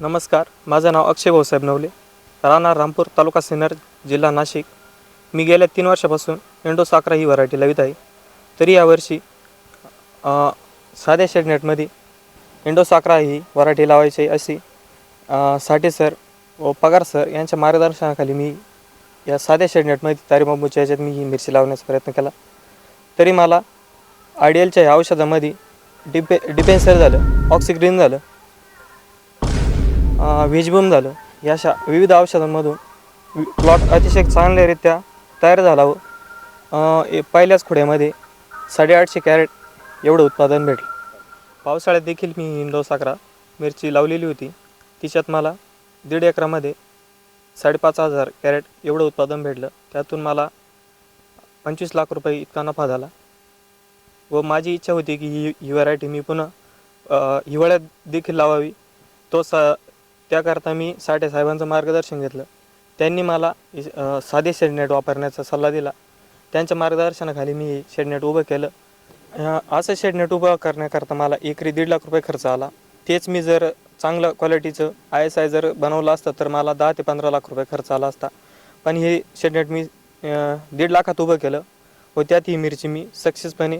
नमस्कार माझं नाव अक्षय भाऊसाहेब नवले राहणार रामपूर तालुका सिन्नर जिल्हा नाशिक. मी गेल्या तीन वर्षापासून इंडो साखरा ही व्हरायटी लावित आहे. तरी यावर्षी साध्या शेडनेटमध्ये इंडो साखरा ही व्हरायटी लावायची अशी साठे सर व पगार सर यांच्या मार्गदर्शनाखाली मी या साध्या शेडनेटमध्ये तारीबांबूच्या याच्यात मी ही मिरची लावण्याचा प्रयत्न केला. तरी मला आयडियलच्या या औषधामध्ये डिपे डिपेन्सर झालं ऑक्सिग्रीन झालं वीजभूम झालं. या अशा विविध औषधांमधून प्लॉट अतिशय चांगल्यारित्या तयार झाला व पहिल्याच खोड्यामध्ये साडेआठशे कॅरेट एवढं उत्पादन भेटलं. पावसाळ्यात देखील मी हिंदव साखरा मिरची लावलेली होती. तिच्यात मला दीड एकरामध्ये साडेपाच हजार कॅरेट एवढं उत्पादन भेटलं. त्यातून मला पंचवीस लाख रुपये इतका नफा झाला. व माझी इच्छा होती की ही ही व्हरायटी मी पुन्हा हिवाळ्यात देखील लावावी. तो सा त्याकरता मी साठे साहेबांचं मार्गदर्शन घेतलं. त्यांनी मला साधे शेडनेट वापरण्याचा सल्ला दिला. त्यांच्या मार्गदर्शनाखाली मी हे शेडनेट उभं केलं. असं शेडनेट उभं करण्याकरता मला एकरी दीड लाख रुपये खर्च आला. तेच मी जर चांगलं क्वालिटीचं आय एस आय जर बनवलं असतं तर मला दहा ते पंधरा लाख रुपये खर्च आला असता. पण हे शेडनेट मी दीड लाखात उभं केलं व त्यात ही मिरची मी सक्सेसपणे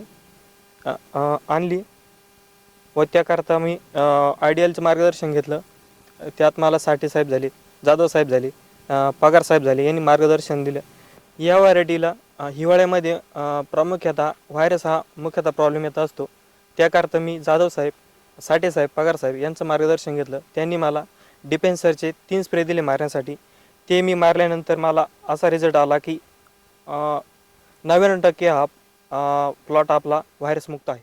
आणली व त्याकरता मी आयडियलचं मार्गदर्शन घेतलं. त्यात मला साठे साहेब झाले जाधव साहेब झाले पगार साहेब झाले यांनी मार्गदर्शन दिलं. या व्हरायटीला हिवाळ्यामध्ये अ, प्रामुख्यतः व्हायरस हा मुख्यतः प्रॉब्लेम येत असतो. त्याकरता मी जाधव साहेब साठे साहेब पगार साहेब यांचं मार्गदर्शन घेतलं. त्यांनी मला डिफेन्सरचे तीन स्प्रे दिले मारण्यासाठी. ते मी मारल्यानंतर मला असा रिझल्ट आला की नव्याण्णव टक्के हा प्लॉट आपला व्हायरसमुक्त आहे.